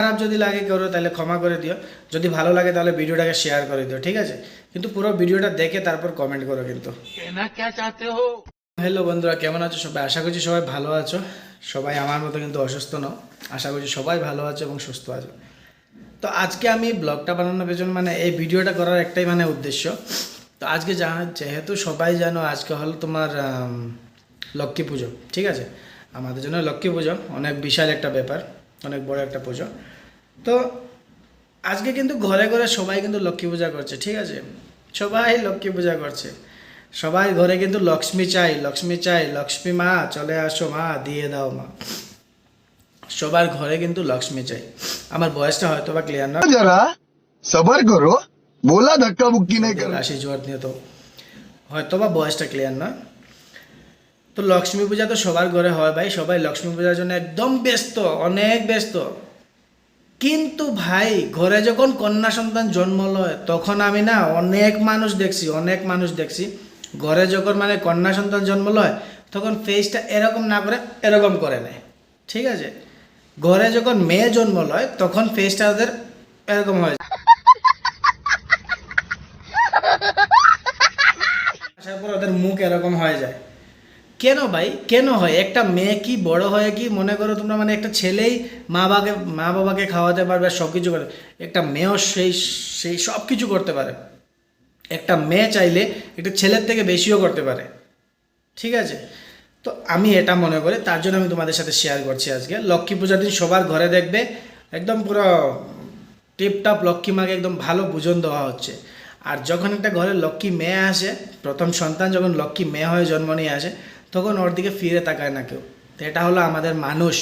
খারাপ যদি লাগে করো তাহলে ক্ষমা করে দিও। যদি ভালো লাগে তাহলে ভিডিওটাকে শেয়ার করে দিও ঠিক আছে? কিন্তু পুরো ভিডিওটা দেখে তারপর কমেন্ট করো কিন্তু। হ্যালো বন্ধুরা কেমন আছো সবাই? আশা করছি সবাই ভালো আছো। সবাই আমার মতো কিন্তু অসুস্থ নও। আশা করছি সবাই ভালো আছো এবং সুস্থ আছো। তো আজকে আমি ব্লগটা বানানোর পেছনে মানে এই ভিডিওটা করার একটাই মানে উদ্দেশ্য। তো আজকে যেহেতু সবাই জানো আজকে হলো তোমার লক্ষ্মী পুজো ঠিক আছে? আমাদের জন্য লক্ষ্মী পুজো অনেক বিশাল একটা ব্যাপার। অনেক বড় একটা পুজো। তো আজকে কিন্তু ঘরে ঘরে সবাই কিন্তু লক্ষ্মী পূজা করছে ঠিক আছে? সবাই লক্ষ্মী পূজা করছে। সবাই ঘরে কিন্তু লক্ষ্মী চাই লক্ষ্মী চাই লক্ষ্মী মা চলে আসো মা দিয়ে দাও মা। সবার ঘরে কিন্তু লক্ষ্মী চাই। আমার বয়সটা হয়তো বা ক্লিয়ার না। যারা সবার করো বলা ধাক্কা মুক্কি নেই আসি জোয়ার নিয়ে তো হয়তো বা বয়সটা ক্লিয়ার না। তো লক্ষ্মী পূজা তো সবার ঘরে হয় ভাই, সবাই লক্ষ্মী পূজার জন্য একদম ব্যস্ত, অনেক ব্যস্ত। কিন্তু ভাই, ঘরে যখন কন্যা সন্তান জন্ম লয়, তখন আমি না অনেক মানুষ দেখছি, অনেক মানুষ দেখছি। ঘরে যখন মানে কন্যা সন্তান জন্ম লয়, তখন ফেসটা এরকম না করে, এরকম করে নেয়। ঠিক আছে? ঘরে যখন মেয়ে জন্ম লয়, তখন ফেসটা ওদের এরকম হয়। আসার পর ওদের মুখ এরকম হয়ে যায়। কেন ভাই? কেন হয়? একটা মেয়ে কি বড় হয়ে কি? মনে করো তোমরা মানে একটা ছেলেই মা বাবাকে মা বাবাকে খাওয়াতে পারবে সব কিছু করে। একটা মেয়েও সেই সেই সব কিছু করতে পারে। একটা মেয়ে চাইলে একটা ছেলের থেকে বেশিও করতে পারে। ঠিক আছে? তো আমি এটা মনে করি, তার জন্য আমি তোমাদের সাথে শেয়ার করছি আজকে। লক্ষ্মী পূজার দিন সবার ঘরে দেখবে, একদম পুরো টিপটাপ লক্ষ্মী মাকে একদম ভালো বুঝন দেওয়া হচ্ছে। আর যখন একটা ঘরে লক্ষ্মী মেয়ে আসে, প্রথম সন্তান যখন লক্ষ্মী মেয়ে হয়ে জন্ম নিয়ে আসে তখন ওর দিকে ফিরে তাকায় না কেউ। তো এটা হলো আমাদের মানুষ।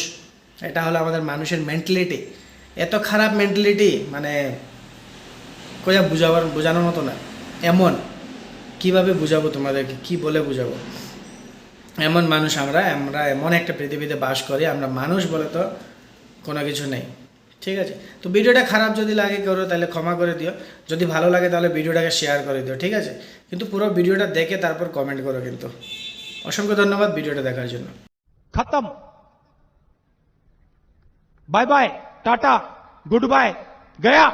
এটা হলো আমাদের মানুষের মেন্টালিটি এত খারাপ মেন্টালিটি মানে কোয়া বুঝাবার, বোঝানোর মতো না। এমন। কীভাবে বুঝাবো তোমাদেরকে? কি বলে বুঝাবো? এমন মানুষ আমরা আমরা এমন একটা পৃথিবীতে বাস করি, আমরা মানুষ বলে তো কোনো কিছু নেই। ঠিক আছে? তো ভিডিওটা খারাপ যদি লাগে করো, তাহলে ক্ষমা করে দিও। যদি ভালো লাগে তাহলে ভিডিওটাকে শেয়ার করে দিও। ঠিক আছে? কিন্তু পুরো ভিডিওটা দেখে তারপর কমেন্ট করো কিন্তু। অসংখ্য ধন্যবাদ ভিডিওটা দেখার জন্য। খতম। Bye bye tata good bye Gaya.